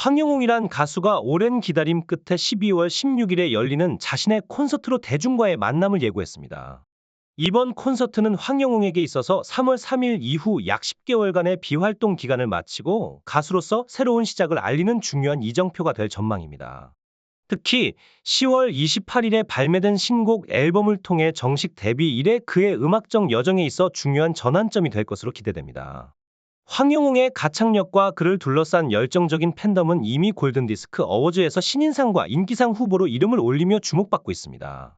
황영웅이란 가수가 오랜 기다림 끝에 12월 16일에 열리는 자신의 콘서트로 대중과의 만남을 예고했습니다. 이번 콘서트는 황영웅에게 있어서 3월 3일 이후 약 10개월간의 비활동 기간을 마치고 가수로서 새로운 시작을 알리는 중요한 이정표가 될 전망입니다. 특히 10월 28일에 발매된 신곡 앨범을 통해 정식 데뷔 이래 그의 음악적 여정에 있어 중요한 전환점이 될 것으로 기대됩니다. 황영웅의 가창력과 그를 둘러싼 열정적인 팬덤은 이미 골든디스크 어워즈에서 신인상과 인기상 후보로 이름을 올리며 주목받고 있습니다.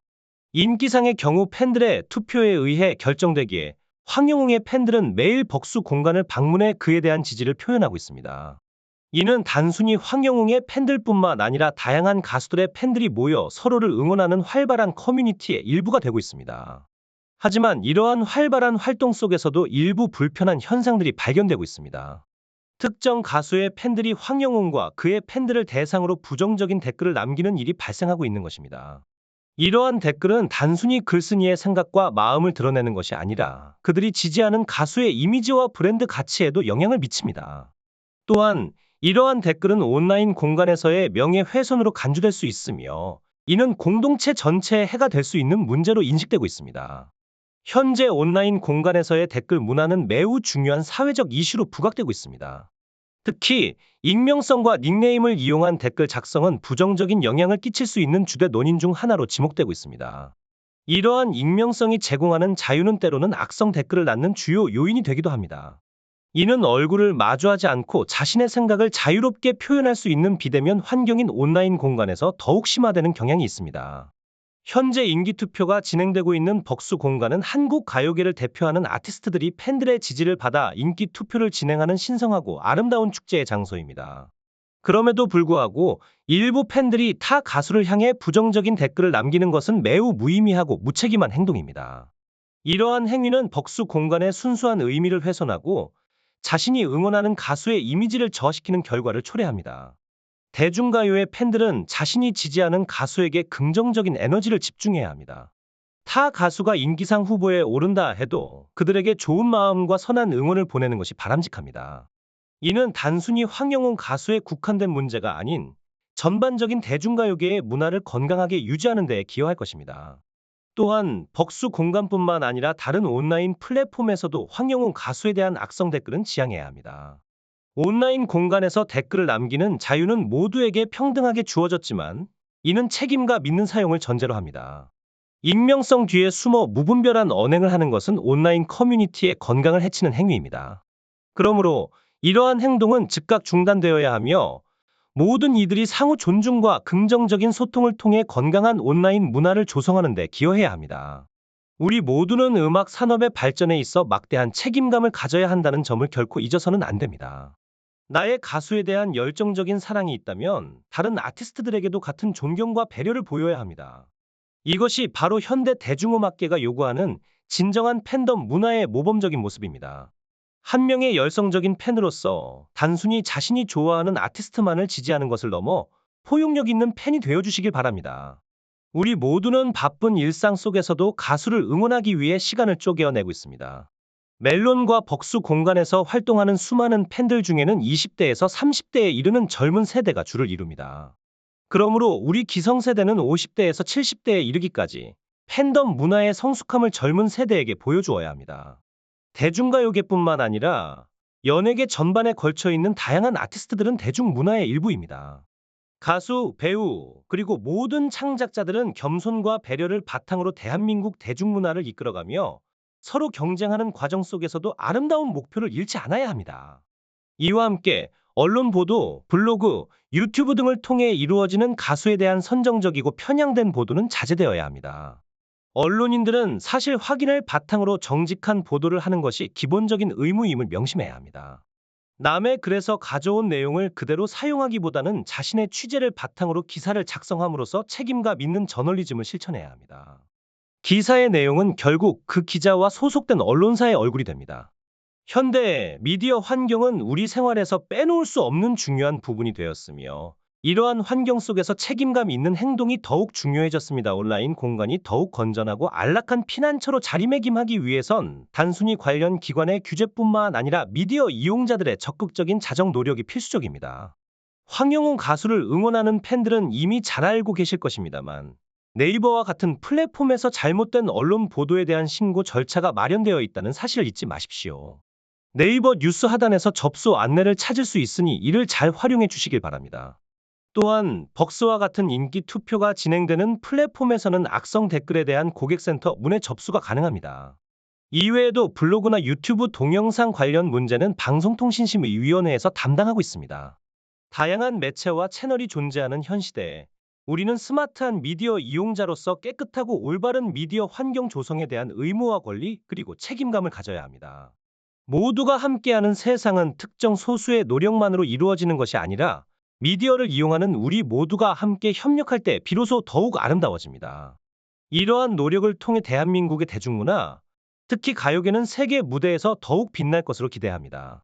인기상의 경우 팬들의 투표에 의해 결정되기에 황영웅의 팬들은 매일 벅수 공간을 방문해 그에 대한 지지를 표현하고 있습니다. 이는 단순히 황영웅의 팬들뿐만 아니라 다양한 가수들의 팬들이 모여 서로를 응원하는 활발한 커뮤니티의 일부가 되고 있습니다. 하지만 이러한 활발한 활동 속에서도 일부 불편한 현상들이 발견되고 있습니다. 특정 가수의 팬들이 황영웅과 그의 팬들을 대상으로 부정적인 댓글을 남기는 일이 발생하고 있는 것입니다. 이러한 댓글은 단순히 글쓴이의 생각과 마음을 드러내는 것이 아니라 그들이 지지하는 가수의 이미지와 브랜드 가치에도 영향을 미칩니다. 또한 이러한 댓글은 온라인 공간에서의 명예훼손으로 간주될 수 있으며 이는 공동체 전체에 해가 될 수 있는 문제로 인식되고 있습니다. 현재 온라인 공간에서의 댓글 문화는 매우 중요한 사회적 이슈로 부각되고 있습니다. 특히 익명성과 닉네임을 이용한 댓글 작성은 부정적인 영향을 끼칠 수 있는 주대 논인 중 하나로 지목되고 있습니다. 이러한 익명성이 제공하는 자유는 때로는 악성 댓글을 낳는 주요 요인이 되기도 합니다. 이는 얼굴을 마주하지 않고 자신의 생각을 자유롭게 표현할 수 있는 비대면 환경인 온라인 공간에서 더욱 심화되는 경향이 있습니다. 현재 인기투표가 진행되고 있는 벅수 공간은 한국 가요계를 대표하는 아티스트들이 팬들의 지지를 받아 인기투표를 진행하는 신성하고 아름다운 축제의 장소입니다. 그럼에도 불구하고 일부 팬들이 타 가수를 향해 부정적인 댓글을 남기는 것은 매우 무의미하고 무책임한 행동입니다. 이러한 행위는 벅수 공간의 순수한 의미를 훼손하고 자신이 응원하는 가수의 이미지를 저하시키는 결과를 초래합니다. 대중가요의 팬들은 자신이 지지하는 가수에게 긍정적인 에너지를 집중해야 합니다. 타 가수가 인기상 후보에 오른다 해도 그들에게 좋은 마음과 선한 응원을 보내는 것이 바람직합니다. 이는 단순히 황영웅 가수에 국한된 문제가 아닌 전반적인 대중가요계의 문화를 건강하게 유지하는 데에 기여할 것입니다. 또한 벅수 공간뿐만 아니라 다른 온라인 플랫폼에서도 황영웅 가수에 대한 악성 댓글은 지양해야 합니다. 온라인 공간에서 댓글을 남기는 자유는 모두에게 평등하게 주어졌지만 이는 책임과 믿는 사용을 전제로 합니다. 익명성 뒤에 숨어 무분별한 언행을 하는 것은 온라인 커뮤니티의 건강을 해치는 행위입니다. 그러므로 이러한 행동은 즉각 중단되어야 하며 모든 이들이 상호 존중과 긍정적인 소통을 통해 건강한 온라인 문화를 조성하는 데 기여해야 합니다. 우리 모두는 음악 산업의 발전에 있어 막대한 책임감을 가져야 한다는 점을 결코 잊어서는 안 됩니다. 나의 가수에 대한 열정적인 사랑이 있다면 다른 아티스트들에게도 같은 존경과 배려를 보여야 합니다. 이것이 바로 현대 대중음악계가 요구하는 진정한 팬덤 문화의 모범적인 모습입니다. 한 명의 열성적인 팬으로서 단순히 자신이 좋아하는 아티스트만을 지지하는 것을 넘어 포용력 있는 팬이 되어주시길 바랍니다. 우리 모두는 바쁜 일상 속에서도 가수를 응원하기 위해 시간을 쪼개어내고 있습니다. 멜론과 벅수 공간에서 활동하는 수많은 팬들 중에는 20대에서 30대에 이르는 젊은 세대가 주를 이룹니다. 그러므로 우리 기성세대는 50대에서 70대에 이르기까지 팬덤 문화의 성숙함을 젊은 세대에게 보여주어야 합니다. 대중가요계뿐만 아니라 연예계 전반에 걸쳐 있는 다양한 아티스트들은 대중문화의 일부입니다. 가수, 배우, 그리고 모든 창작자들은 겸손과 배려를 바탕으로 대한민국 대중문화를 이끌어가며 서로 경쟁하는 과정 속에서도 아름다운 목표를 잃지 않아야 합니다. 이와 함께 언론 보도, 블로그, 유튜브 등을 통해 이루어지는 가수에 대한 선정적이고 편향된 보도는 자제되어야 합니다. 언론인들은 사실 확인을 바탕으로 정직한 보도를 하는 것이 기본적인 의무임을 명심해야 합니다. 남의 글에서 가져온 내용을 그대로 사용하기보다는 자신의 취재를 바탕으로 기사를 작성함으로써 책임과 믿는 저널리즘을 실천해야 합니다. 기사의 내용은 결국 그 기자와 소속된 언론사의 얼굴이 됩니다. 현대 미디어 환경은 우리 생활에서 빼놓을 수 없는 중요한 부분이 되었으며 이러한 환경 속에서 책임감 있는 행동이 더욱 중요해졌습니다. 온라인 공간이 더욱 건전하고 안락한 피난처로 자리매김하기 위해선 단순히 관련 기관의 규제뿐만 아니라 미디어 이용자들의 적극적인 자정 노력이 필수적입니다. 황영웅 가수를 응원하는 팬들은 이미 잘 알고 계실 것입니다만 네이버와 같은 플랫폼에서 잘못된 언론 보도에 대한 신고 절차가 마련되어 있다는 사실을 잊지 마십시오. 네이버 뉴스 하단에서 접수 안내를 찾을 수 있으니 이를 잘 활용해 주시길 바랍니다. 또한 벅스와 같은 인기 투표가 진행되는 플랫폼에서는 악성 댓글에 대한 고객센터 문의 접수가 가능합니다. 이외에도 블로그나 유튜브 동영상 관련 문제는 방송통신심의위원회에서 담당하고 있습니다. 다양한 매체와 채널이 존재하는 현 시대에 우리는 스마트한 미디어 이용자로서 깨끗하고 올바른 미디어 환경 조성에 대한 의무와 권리 그리고 책임감을 가져야 합니다. 모두가 함께하는 세상은 특정 소수의 노력만으로 이루어지는 것이 아니라 미디어를 이용하는 우리 모두가 함께 협력할 때 비로소 더욱 아름다워집니다. 이러한 노력을 통해 대한민국의 대중문화, 특히 가요계는 세계 무대에서 더욱 빛날 것으로 기대합니다.